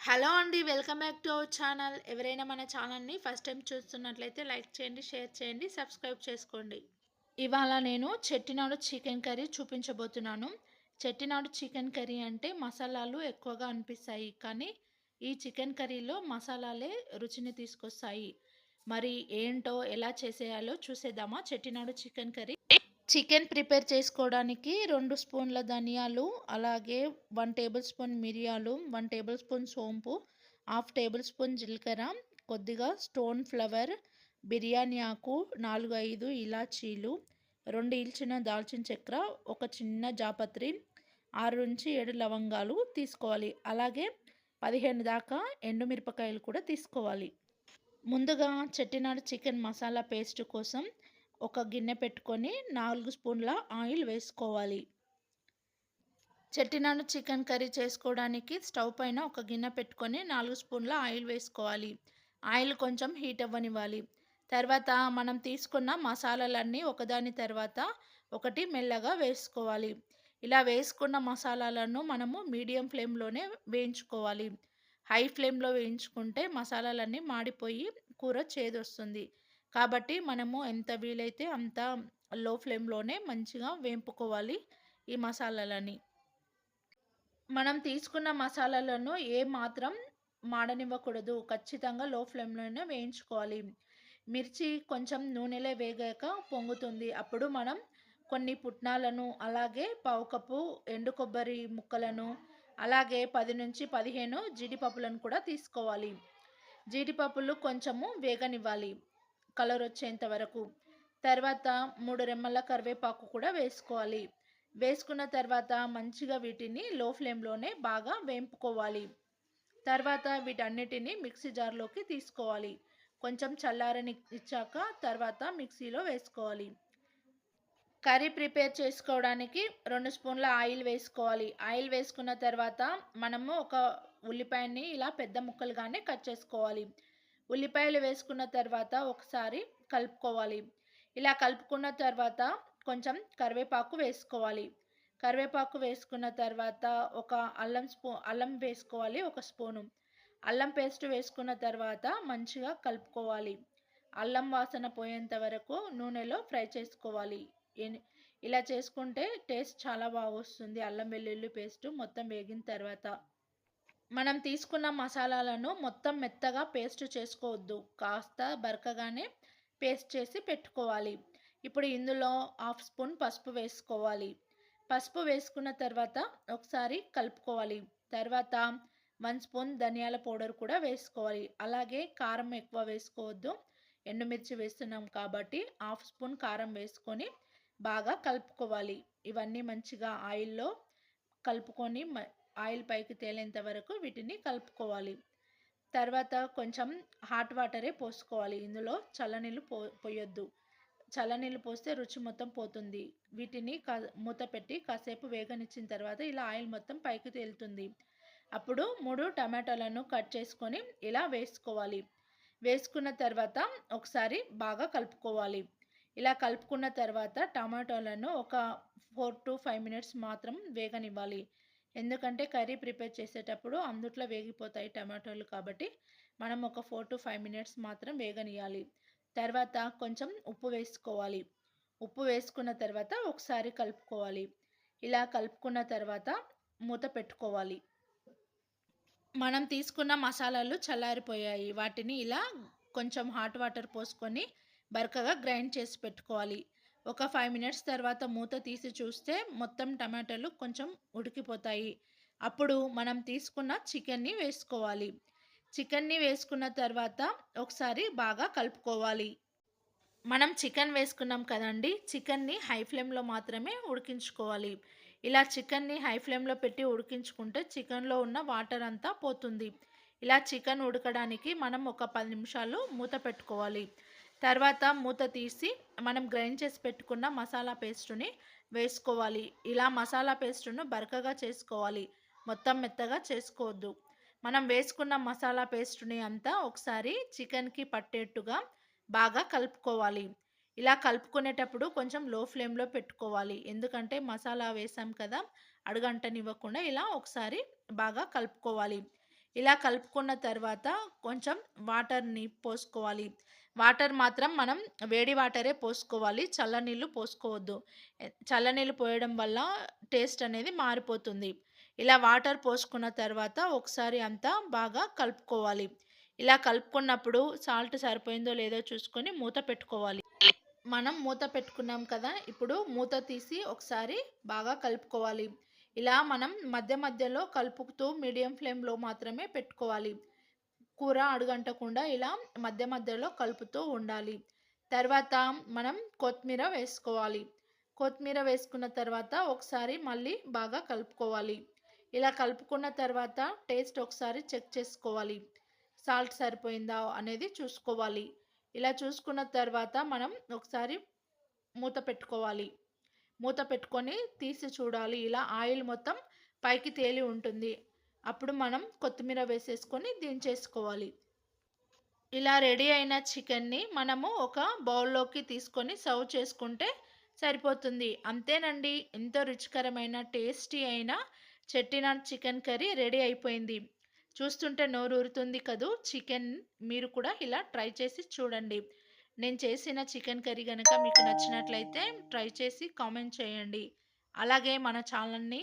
Hello అండి welcome back to our channel. ఎవరైనా మన ఛానల్ని ఫస్ట్ టైం చూస్తున్నట్లయితే లైక్ చేయండి షేర్ చేయండి సబ్స్క్రైబ్ చేసుకోండి. ఇవాళ నేను చెట్టినాడు చికెన్ కర్రీ చూపించబోతున్నాను. చెట్టినాడు చికెన్ కర్రీ అంటే మసాలాలు ఎక్కువగా అనిపిస్తాయి కానీ ఈ చికెన్ కర్రీలో మసాలాలే రుచిని తీసుకొస్తాయి. మరి ఏంటో ఎలా చేసేయాలో చూసేద్దామా? Chettinad chicken curry chicken prepare చేసుకోవడానికి రెండు స్పూన్ల ధనియాలు అలాగే వన్ టేబుల్ స్పూన్ మిరియాలు వన్ టేబుల్ స్పూన్ సోంపు హాఫ్ టేబుల్ స్పూన్ జీలకర్ర కొద్దిగా స్టోన్ ఫ్లవర్ బిర్యానీ ఆకు నాలుగు ఐదు ఇలాచీలు రెండు ఇల్చిన దాల్చిన చక్ర ఒక చిన్న జాపత్రి ఆరు నుంచి ఏడు లవంగాలు తీసుకోవాలి. అలాగే పదిహేను దాకా ఎండుమిరపకాయలు కూడా తీసుకోవాలి. ముందుగా చెట్టినాడు చికెన్ మసాలా పేస్ట్ కోసం ఒక గిన్నె పెట్టుకొని నాలుగు స్పూన్ల ఆయిల్ వేసుకోవాలి. చెట్టినాడు చికెన్ కర్రీ చేసుకోవడానికి స్టవ్ పైన ఒక గిన్నె పెట్టుకొని నాలుగు స్పూన్ల ఆయిల్ వేసుకోవాలి. ఆయిల్ కొంచెం హీట్ అవ్వనివ్వాలి. తర్వాత మనం తీసుకున్న మసాలాలన్నీ ఒకదాని తర్వాత ఒకటి మెల్లగా వేసుకోవాలి. ఇలా వేసుకున్న మసాలాలను మనము మీడియం ఫ్లేమ్లోనే వేయించుకోవాలి. హై ఫ్లేమ్లో వేయించుకుంటే మసాలాలన్నీ మాడిపోయి కూర చేదొస్తుంది. కాబట్టి మనము ఎంత వీలైతే అంత లో ఫ్లేమ్లోనే మంచిగా వేంపుకోవాలి ఈ మసాలాలని. మనం తీసుకున్న మసాలాలను ఏ మాత్రం మాడనివ్వకూడదు. ఖచ్చితంగా లో ఫ్లేమ్లోనే వేయించుకోవాలి. మిర్చి కొంచెం నూనెలో వేగాక పొంగుతుంది. అప్పుడు మనం కొన్ని పుట్నాలను అలాగే పావు కప్పు ఎండు కొబ్బరి ముక్కలను అలాగే పది నుంచి పదిహేను జీడిపప్పులను కూడా తీసుకోవాలి. జీడిపప్పులు కొంచెము వేగనివ్వాలి. కలర్ వచ్చేంత వరకు. తర్వాత మూడు రెమ్మల కరివేపాకు కూడా వేసుకోవాలి. వేసుకున్న తర్వాత మంచిగా వీటిని లో ఫ్లేమ్లోనే బాగా వేంపుకోవాలి. తర్వాత వీటన్నిటిని మిక్సీ జార్లోకి తీసుకోవాలి. కొంచెం చల్లారని ఇచ్చాక తర్వాత మిక్సీలో వేసుకోవాలి. కర్రీ ప్రిపేర్ చేసుకోవడానికి రెండు స్పూన్ల ఆయిల్ వేసుకోవాలి. ఆయిల్ వేసుకున్న తర్వాత మనము ఒక ఉల్లిపాయని ఇలా పెద్ద ముక్కలుగానే కట్ చేసుకోవాలి. ఉల్లిపాయలు వేసుకున్న తర్వాత ఒకసారి కలుపుకోవాలి. ఇలా కలుపుకున్న తర్వాత కొంచెం కరివేపాకు వేసుకోవాలి. కరివేపాకు వేసుకున్న తర్వాత ఒక అల్లం స్పూ అల్లం వేసుకోవాలి ఒక స్పూను. అల్లం పేస్ట్ వేసుకున్న తర్వాత మంచిగా కలుపుకోవాలి. అల్లం వాసన పోయేంత వరకు నూనెలో ఫ్రై చేసుకోవాలి. ఇలా చేసుకుంటే టేస్ట్ చాలా బాగా వస్తుంది. అల్లం వెల్లుల్లి పేస్ట్ మొత్తం వేగిన తర్వాత. మనం తీసుకున్న మసాలాలను మొత్తం మెత్తగా పేస్ట్ చేసుకోవద్దు. కాస్త బరకగానే పేస్ట్ చేసి పెట్టుకోవాలి. ఇప్పుడు ఇందులో హాఫ్ స్పూన్ పసుపు వేసుకోవాలి. పసుపు వేసుకున్న తర్వాత ఒకసారి కలుపుకోవాలి. తర్వాత వన్ స్పూన్ ధనియాల పౌడర్ కూడా వేసుకోవాలి. అలాగే కారం ఎక్కువ వేసుకోవద్దు. ఎండుమిర్చి వేస్తున్నాం కాబట్టి హాఫ్ స్పూన్ కారం వేసుకొని బాగా కలుపుకోవాలి. ఇవన్నీ మంచిగా ఆయిల్లో కలుపుకొని ఆయిల్ పైకి తేలేంత వరకు వీటిని కలుపుకోవాలి. తర్వాత కొంచెం హాట్ వాటరే పోసుకోవాలి. ఇందులో చల్లనీళ్ళు పో పోయొద్దు. చల్లనీళ్ళు పోస్తే రుచి మొత్తం పోతుంది. వీటిని కా మూత పెట్టి కాసేపు వేగనిచ్చిన తర్వాత ఇలా ఆయిల్ మొత్తం పైకి తేలుతుంది. అప్పుడు మూడు టమాటాలను కట్ చేసుకొని ఇలా వేసుకోవాలి. వేసుకున్న తర్వాత ఒకసారి బాగా కలుపుకోవాలి. ఇలా కలుపుకున్న తర్వాత టమాటోలను ఒక ఫోర్ టు ఫైవ్ మినిట్స్ మాత్రం వేగనివ్వాలి. ఎందుకంటే కర్రీ ప్రిపేర్ చేసేటప్పుడు అందుట్లో వేగిపోతాయి టమాటోలు కాబట్టి మనం ఒక ఫోర్ టు ఫైవ్ మినిట్స్ మాత్రం వేగనియాలి తర్వాత కొంచెం ఉప్పు వేసుకోవాలి. ఉప్పు వేసుకున్న తర్వాత ఒకసారి కలుపుకోవాలి. ఇలా కలుపుకున్న తర్వాత మూత పెట్టుకోవాలి. మనం తీసుకున్న మసాలాలు చల్లారిపోయాయి. వాటిని ఇలా కొంచెం హాట్ వాటర్ పోసుకొని బరకగా గ్రైండ్ చేసి పెట్టుకోవాలి. ఒక ఫైవ్ మినిట్స్ తర్వాత మూత తీసి చూస్తే మొత్తం టమాటాలు కొంచెం ఉడికిపోతాయి. అప్పుడు మనం తీసుకున్న చికెన్ని వేసుకోవాలి. చికెన్ని వేసుకున్న తర్వాత ఒకసారి బాగా కలుపుకోవాలి. మనం చికెన్ వేసుకున్నాం కదండి చికెన్ని హై ఫ్లేమ్లో మాత్రమే ఉడికించుకోవాలి. ఇలా చికెన్ని హై ఫ్లేమ్లో పెట్టి ఉడికించుకుంటే చికెన్లో ఉన్న వాటర్ అంతా పోతుంది. ఇలా చికెన్ ఉడకడానికి మనం ఒక పది నిమిషాలు మూత పెట్టుకోవాలి. తర్వాత మూత తీసి మనం గ్రైండ్ చేసి పెట్టుకున్న మసాలా పేస్టుని వేసుకోవాలి. ఇలా మసాలా పేస్టును బరకగా చేసుకోవాలి. మొత్తం మెత్తగా చేసుకోవద్దు. మనం వేసుకున్న మసాలా పేస్టుని అంతా ఒకసారి చికెన్కి పట్టేట్టుగా బాగా కలుపుకోవాలి. ఇలా కలుపుకునేటప్పుడు కొంచెం లో ఫ్లేమ్లో పెట్టుకోవాలి. ఎందుకంటే మసాలా వేసాం కదా అడుగంటనివ్వకుండా ఇలా ఒకసారి బాగా కలుపుకోవాలి. ఇలా కలుపుకున్న తర్వాత కొంచెం వాటర్‌ని పోసుకోవాలి. వాటర్ మాత్రం మనం వేడి వాటరే పోసుకోవాలి. చల్లనీళ్ళు పోసుకోవద్దు. చల్లనీళ్ళు పోయడం వల్ల టేస్ట్ అనేది మారిపోతుంది. ఇలా వాటర్ పోసుకున్న తర్వాత ఒకసారి అంతా బాగా కలుపుకోవాలి. ఇలా కలుపుకున్నప్పుడు సాల్ట్ సరిపోయిందో లేదో చూసుకొని మూత పెట్టుకోవాలి. మనం మూత పెట్టుకున్నాం కదా! ఇప్పుడు మూత తీసి ఒకసారి బాగా కలుపుకోవాలి. ఇలా మనం మధ్య మధ్యలో కలుపుతూ మీడియం ఫ్లేమ్‌లో మాత్రమే పెట్టుకోవాలి. కూర అడుగంటకుండా ఇలా మధ్య మధ్యలో కలుపుతూ ఉండాలి. తర్వాత మనం కొత్తిమీర వేసుకోవాలి. కొత్తిమీర వేసుకున్న తర్వాత ఒకసారి మళ్ళీ బాగా కలుపుకోవాలి. ఇలా కలుపుకున్న తర్వాత టేస్ట్ ఒకసారి చెక్ చేసుకోవాలి. సాల్ట్ సరిపోయిందా అనేది చూసుకోవాలి. ఇలా చూసుకున్న తర్వాత మనం ఒకసారి మూత పెట్టుకోవాలి. మూత పెట్టుకొని తీసి చూడాలి. ఇలా ఆయిల్ మొత్తం పైకి తేలి ఉంటుంది. అప్పుడు మనం కొత్తిమీర వేసేసుకొని దించేసుకోవాలి. ఇలా రెడీ అయిన చికెన్‌ని మనము ఒక బౌల్‌లోకి తీసుకొని సర్వ్ చేసుకుంటే సరిపోతుంది. అంతేనండి. ఎంతో రుచికరమైన టేస్టీ అయిన చెట్టినాడ్ చికెన్ కర్రీ రెడీ అయిపోయింది. చూస్తుంటే నోరూరుతుంది కదూ! చికెన్ మీరు కూడా ఇలా ట్రై చేసి చూడండి. నేను చేసిన చికెన్ కర్రీ కనుక మీకు నచ్చినట్లయితే ట్రై చేసి కామెంట్ చేయండి. అలాగే మన ఛానల్‌ని